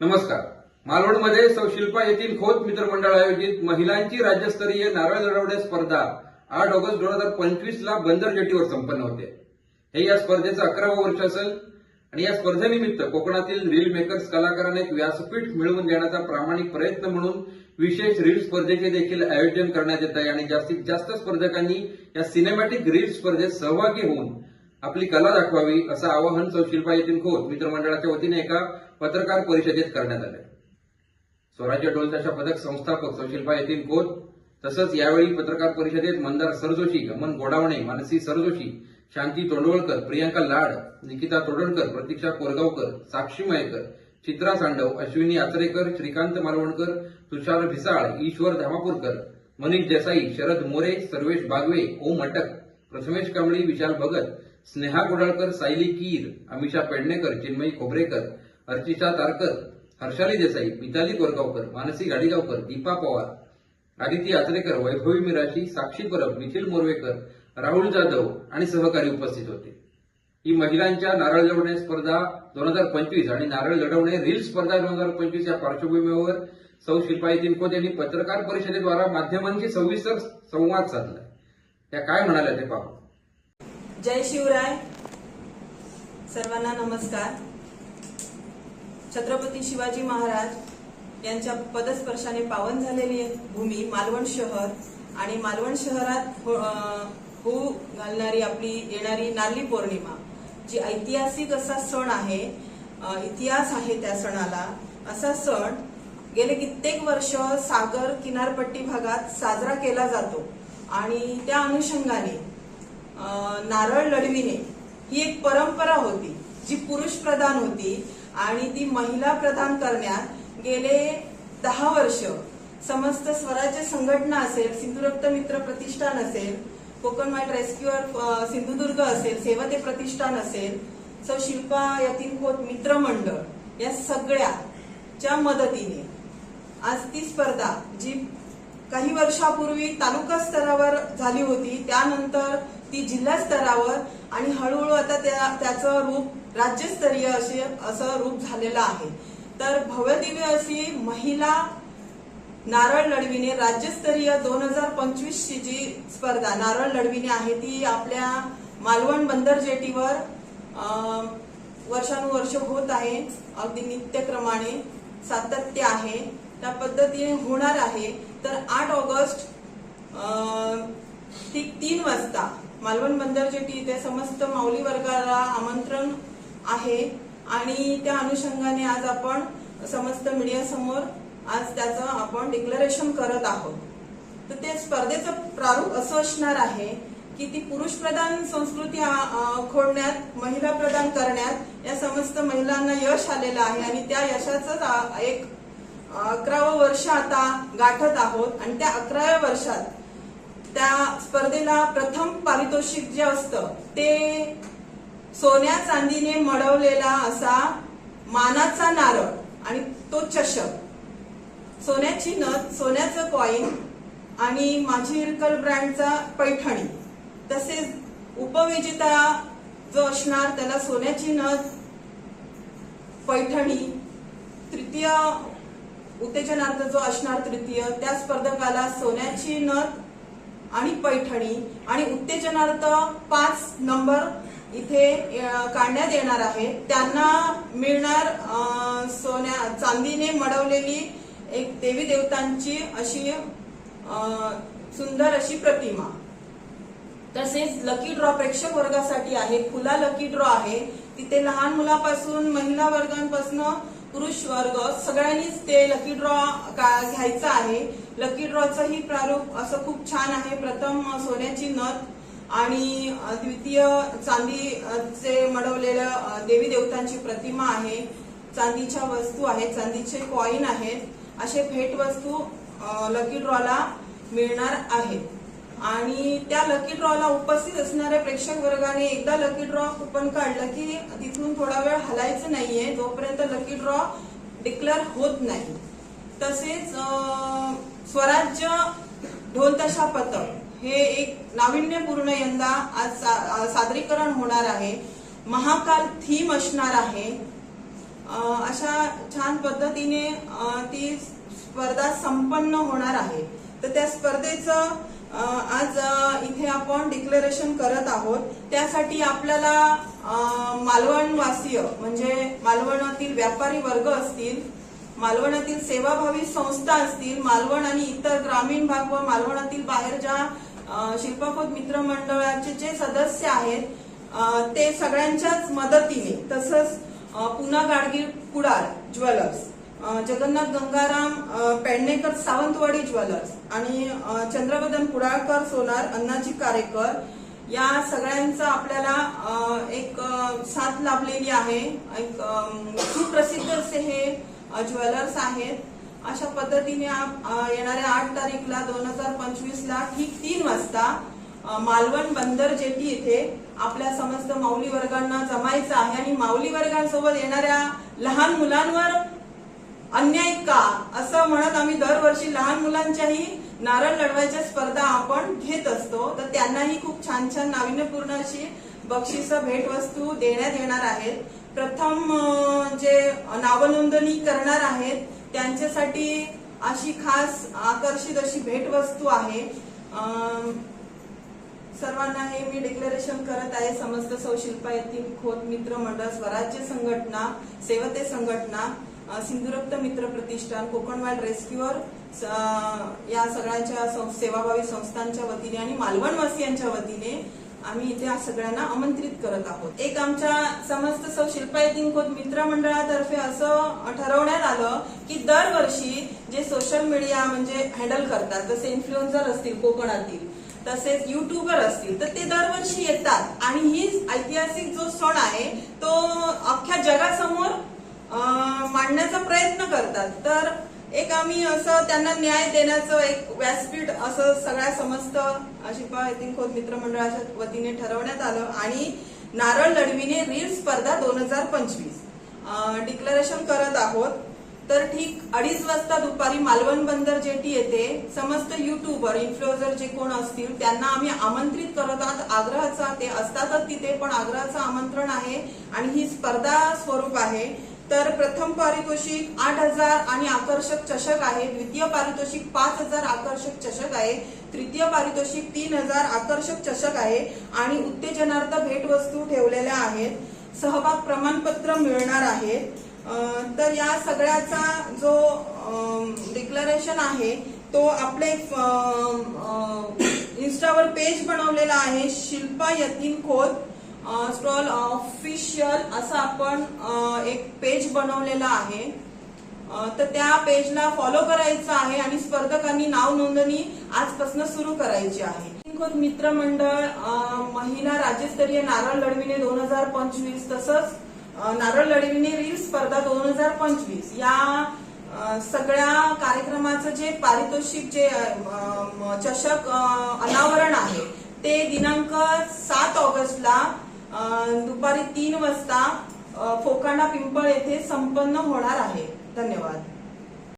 नमस्कार. मालवणमध्ये सौ शिल्पा येथील खोत मित्रमंडळ आयोजित महिलांची राज्यस्तरीय नारळ लढवण्या स्पर्धा आठ ऑगस्ट दोन हजार पंचवीस ला बंदर जेटीवर संपन्न होते. हे या स्पर्धेचं अकरावं वर्ष असेल आणि या स्पर्धेनिमित्त कोकणातील रील मेकर्स कलाकारांना एक व्यासपीठ मिळवून देण्याचा प्रामाणिक प्रयत्न म्हणून विशेष रील स्पर्धेचे देखील आयोजन करण्यात येत आहे आणि जास्तीत जास्त स्पर्धकांनी या सिनेमॅटिक रील स्पर्धेत सहभागी होऊन आपली कला दाखवावी असं आवाहन सौ शिल्पा येथील खोत मित्रमंडळाच्या वतीने एका पत्रकार परिषदेत करण्यात आले. स्वराज्य ढोलताशा पदक संस्थापक सौ शिल्पा येथील खोत तसंच यावेळी पत्रकार परिषदेत मंदार सरजोशी गमन गोडावणे मानसी सरजोशी शांती तोंडवळकर प्रियांका लाड निकिता तोडणकर प्रतीक्षा कोरगावकर साक्षी मयेकर चित्रा सांडव अश्विनी आचरेकर श्रीकांत मालवणकर तुषार भिसाळ ईश्वर धामापूरकर मनीष देसाई शरद मोरे सर्वेश बागवे ओम अटक प्रथमेश कांबळी विशाल भगत स्नेहा गोडाळकर सायली कीर अमिषा पेडणेकर चिन्मयी खोबरेकर अर्चिता तारकर हर्षाली देसाई मिताली कोरगावकर मानसी गाडीगावकर दीपा पवार आदिती आचरेकर वैभवी मिराशी साक्षी परब निखिल मोरवेकर राहुल जाधव आणि सहकारी उपस्थित होते. ही महिलांच्या नारळ लढवणे स्पर्धा दोन हजार पंचवीस आणि नारळ लढवणे रील स्पर्धा दोन हजार पंचवीस या पार्श्वभूमीवर सौ शिल्पाई तिनकोत यांनी पत्रकार परिषदेद्वारा माध्यमांशी सविस्तर संवाद साधला. त्या काय म्हणाल्या ते पाहू. जय शिवराय. सर्वांना नमस्कार. छत्रपती शिवाजी महाराज यांच्या पदस्पर्शाने पावन झालेली भूमी मालवण शहर आणि मालवण शहरात हो- होऊ घालणारी आपली येणारी नारली पौर्णिमा जी ऐतिहासिक असा सण आहे इतिहास आहे त्या सणाला. असा सण गेले कित्येक वर्ष सागर किनारपट्टी भागात साजरा केला जातो. आणि त्या अनुषंगाने नारळ लढविणे ही एक परंपरा होती जी पुरुष प्रधान होती आणि ती महिला प्रधान करण्यात गेले दहा वर्ष. समस्त स्वराज्य संघटना असेल सिंधुरक्त मित्र प्रतिष्ठान असेल कोकण माइट रेस्क्युअर सिंधुदुर्ग असेल सेवा ते प्रतिष्ठान असेल सौ शिल्पा यातील खोत मित्रमंडळ या सगळ्याच्या मदतीने. आज ती स्पर्धा जी काही वर्षापूर्वी तालुका स्तरावर झाली होती. त्यानंतर ती जिल्हा स्तरावर आणि हळूहळू आता त्या त्याचं रूप राज्यस्तरीय असे असं रूप झालेलं आहे. तर भव्यदिव्य अशी महिला नारळ लढविणे राज्यस्तरीय दोन हजार पंचवीस ची जी स्पर्धा नारळ लढविणे आहे ती आपल्या मालवण बंदर जेटीवर वर्षानुवर्ष होत आहे. अगदी नित्यक्रमाने सातत्य आहे. त्या पद्धतीने होणार आहे. तर आठ ऑगस्ट ठीक तीन वाजता मालवण बंदर जेटी इथे समस्त माऊली वर्गाला आमंत्रण आहे. आणि त्या अनुषंगाने आज आपण समस्त मीडिया समोर आज त्याचं आपण डिक्लेरेशन करत आहोत. तर ते स्पर्धेचं प्रारूप असं असणार आहे की ती पुरुष प्रधान संस्कृती खोडण्यात महिला प्रदान करण्यात या समस्त महिलांना यश आलेलं आहे. आणि त्या यशाचं एक अकरावं वर्ष आता गाठत आहोत आणि त्या अकराव्या वर्षात त्या स्पर्धेला प्रथम पारितोषिक जे असतं ते सोन्या चांदीने मडवलेला असा मानाचा नारळ आणि तो चषक. सोन्याची नथ सोन्याचं कॉईन आणि माझी इरकल ब्रँडचा पैठणी. तसेच उपविजेता जो असणार त्याला सोन्याची नथ पैठणी तृतीय उत्तेजनार्थ जो असणार तृतीय त्या स्पर्धकाला सोन्याची नथ आणि पैठणी आणि उत्तेजनार्थ पाच नंबर इथे काढण्यात येणार आहे. त्यांना मिळणार सोन्या चांदीने मडवलेली एक देवी देवतांची अशी सुंदर अशी प्रतिमा. तसेच लकी ड्रॉ प्रेक्षक वर्गासाठी आहे. खुला लकी ड्रॉ आहे. तिथे लहान मुलापासून महिला वर्गांपासून पुरुष वर्ग सगळ्यांनीच ते लकी ड्रॉ घ्यायचं आहे. लकी ड्रॉचंही प्रारूप असं खूप छान आहे. प्रथम सोन्याची नथ आणि द्वितीय चांदीचे मडवलेलं देवी देवतांची प्रतिमा आहे. चांदीच्या वस्तू आहेत चांदीचे कॉईन आहेत. असे भेट वस्तू लकी ड्रॉला मिळणार आहेत. आणि त्या लकी ड्रॉला उपस्थित असणाऱ्या प्रेक्षक वर्गाने एकदा लकी ड्रॉ कुपन काढलं की तिथून थोडा वेळ हलायचं नाहीये. जोपर्यंत लकी ड्रॉ डिक्लेअर होत नाही. तसेच स्वराज्य स्वराज्य ढोलताशा पथक हे एक नाविन्यपूर्ण यंदा आज सा- सादरीकरण होणार आहे. महाकाल थीम असणार आहे. अशा छान पद्धतीने ती स्पर्धा संपन्न होणार आहे. तर त्या स्पर्धेचं आज इथे आपण डिक्लेरेशन करत आहोत. त्यासाठी आपल्याला मालवणवासीय म्हणजे मालवणातील व्यापारी वर्ग असतील मालवणातील सेवाभावी संस्था असतील मालवण आणि इतर ग्रामीण भाग व मालवणातील बाहेर ज्या शिल्पाखोद मित्र मंडळाचे जे सदस्य आहेत ते सगळ्यांच्याच मदतीने तसंच पुन्हा पुना गाडगीळ कुडाळ ज्वेलर्स. जगन्नाथ गंगाराम पेडणेकर सावंतवाडी ज्वेलर्स आणि चंद्रवदन चंद्रबदन कुडाळकर सोनार अण्णाजी कारेकर या सगळ्यांचा आपल्याला एक साथ लाभलेली आहे. एक सुप्रसिद्ध असे हे ज्वेलर्स आहेत. अशा पद्धतीने येणाऱ्या आठ तारीखला दोन हजार पंचवीस ला ठीक तीन वाजता मालवण बंदर जेटी इथे आपल्या समस्त माऊली वर्गांना जमायचं आहे आणि माऊली वर्गांसोबत येणाऱ्या लहान मुलांवर अन्याय का? असं म्हणत आम्ही दरवर्षी लहान मुलांच्याही नारळ लढवायच्या स्पर्धा आपण घेत असतो. तर त्यांनाही खूप छान छान नाविन्यपूर्ण अशी बक्षिस भेटवस्तू देण्यात येणार आहेत. प्रथम जे नावनोंदणी करणार आहेत त्यांच्यासाठी अशी खास आकर्षित अशी भेटवस्तू आहे. सर्वांना हे मी डिक्लेरेशन करत आहे. समस्त सौशिल्पा येथील खोत मित्र मंडळ स्वराज्य संघटना सेवते संघटना सिंधुरक्त मित्र प्रतिष्ठान कोकण वाईल्ड रेस्क्युअर या सगळ्यांच्या सं- सेवाभावी संस्थांच्या वतीने आणि मालवणवासियांच्या वतीने आम्ही इथे सगळ्यांना आमंत्रित करत आहोत. एक आमच्या समस्त सौ शिल्पा खोत मित्र मंडळातर्फे असं ठरवण्यात आलं की दरवर्षी जे सोशल मीडिया म्हणजे हँडल करतात जसे इन्फ्लुएन्सर असतील कोकणातील तसेच युट्यूबर असतील तर ते दरवर्षी येतात. आणि ही ऐतिहासिक जो सण आहे तो अख्ख्या जगासमोर मांडण्याचा प्रयत्न करतात. तर एक आम्ही असं त्यांना न्याय देण्याचं एक व्यासपीठ असं सगळ्या समस्त शिल्पा येथील खोत मित्रमंडळाच्या वतीने ठरवण्यात आलं आणि नारळ लढविणे रील स्पर्धा दोन हजार पंचवीस. डिक्लेरेशन करत आहोत. तर ठीक अडीच वाजता दुपारी मालवण बंदर जेटी येथे समस्त युट्यूबर इन्फ्लुएन्सर जे कोण असतील त्यांना आम्ही आमंत्रित करत आहोत. आग्रहाचा ते असतातच तिथे पण आग्रहाचं आमंत्रण आहे आणि ही स्पर्धा स्वरूप आहे. तर प्रथम पारितोषिक आठ हजार आणि आकर्षक चषक आहे. द्वितीय पारितोषिक पाच हजार आकर्षक चषक आहे. तृतीय पारितोषिक तीन हजार आकर्षक चषक आहे आणि उत्तेजनार्थ भेटवस्तू ठेवलेल्या आहेत. सहभाग प्रमाणपत्र मिळणार आहे. तर या सगळ्याचा जो डिक्लरेशन आहे तो आपले इंस्टावर पेज बनवलेला आहे. शिल्पा यतीन खोत. स्टॉल ऑफिशियल असं आपण एक पेज बनवलेला आहे. तर त्या पेजला फॉलो करायचं आहे आणि स्पर्धकांनी नाव नोंदणी आजपासून सुरू करायची आहे. खोत मित्रमंडळ महिला राज्यस्तरीय नारळ लढविणे दोन हजार पंचवीस तसंच नारळ लढविणे रील स्पर्धा दोन हजार पंचवीस. या सगळ्या कार्यक्रमाचं जे पारितोषिक जे चषक अनावरण आहे ते दिनांक सात ऑगस्टला दुपारी तीन वाजता फोकांडा पिंपळ येथे संपन्न होणार आहे. धन्यवाद.